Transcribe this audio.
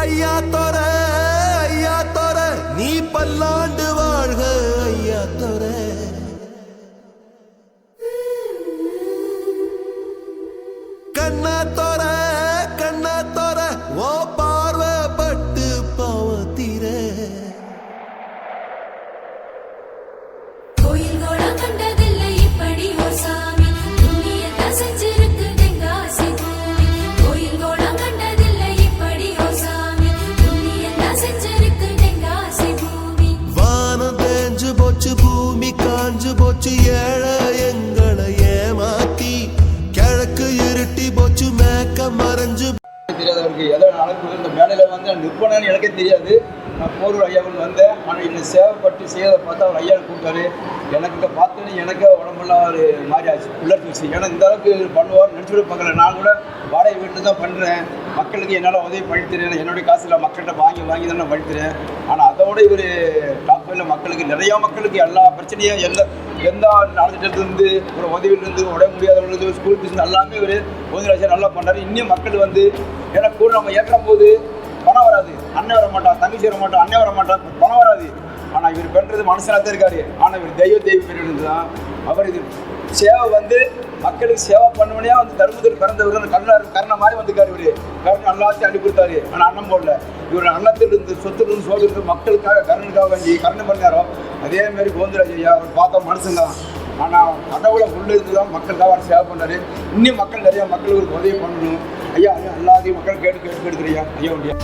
ஐயா தோர ஐயா தோர நீ பல்லாண்டு வாழ்க ஐயா தோர மேக்க மறைஞ்சு தெரியாது அவருக்கு எதோ அளவுக்கு இந்த மேடையில் வந்து நான் நிற்பேன்னு எனக்கே தெரியாது. நான் போரூர் ஐயாவுக்கு வந்தேன். ஆனால் என்னை சேவைப்பட்டு செய்யறதை பார்த்தா அவர் ஐயா கூப்பிட்டாரு. எனக்கு இதை பார்த்தோன்னே எனக்கே உடம்புலாம் ஒரு மாதிரி ஆச்சு உலர்த்துச்சு ஏன்னா இந்த அளவுக்கு பண்ணுவார் நினச்சி கூட பார்க்கல. நான் கூட வாடகை வீட்டு தான் பண்ணுறேன் மக்களுக்கு என்னால் உதவி பண்ணித்தரேன் என்னுடைய காசில் மக்கள்கிட்ட வாங்கி வாங்கி தான் நான் பண்ணித்தரேன் ஆனால் அதோட இவர் டாப்பில் மக்களுக்கு நிறையா மக்களுக்கு எல்லா பிரச்சனையும் எல்லா எந்த நலத்திட்டத்திலிருந்து ஒரு உதவியிலிருந்து உடைய முடியாதவங்களுக்கு ஸ்கூல் ஃபீஸ் எல்லாமே இவர் கோவிந்தராஜா நல்லா பண்ணுறாரு இன்னும் மக்கள் வந்து ஏன்னா கூட நம்ம ஏற்கும் போது பணம் வராது. அண்ணன் வர மாட்டான் தங்கச்சி வர மாட்டான் அண்ணன் வர மாட்டான் பணம் வராது. ஆனால் இவர் பண்ணுறது மனசில் தான் இருக்காரு. ஆனால் இவர் தெய்வ தெய்வ பெரியது தான் அவர் இது சேவை வந்து மக்களுக்கு சேவை பண்ணுவனே வந்து தர்மத்தில் பிறந்தவர் கருணார் கருணை மாதிரி வந்திருக்கார் இவர். கருணை எல்லாத்தையும் அனுப்பி கொடுத்தாரு. ஆனால் அண்ணன் போடல. இவர் அன்னத்தில் இருந்து சொத்துல இருந்து சோழ இருந்து மக்களுக்காக கருணுக்காக வேண்டி கருணை பண்ணாரோ அதே மாதிரி கோவிந்தராஜ் ஐயா அவர் பார்த்த மனுஷன் தான். ஆனால் கடவுளை உள்ள இருந்து தான் அவர் சேவை பண்ணார் இன்னும் மக்கள் நிறையா மக்களுக்கு உதவி பண்ணணும். ஐயா ஐயா எல்லாத்தையும் மக்கள் கேட்டு கேட்டு கேட்டுக்கிறியா ஐயா உண்டியா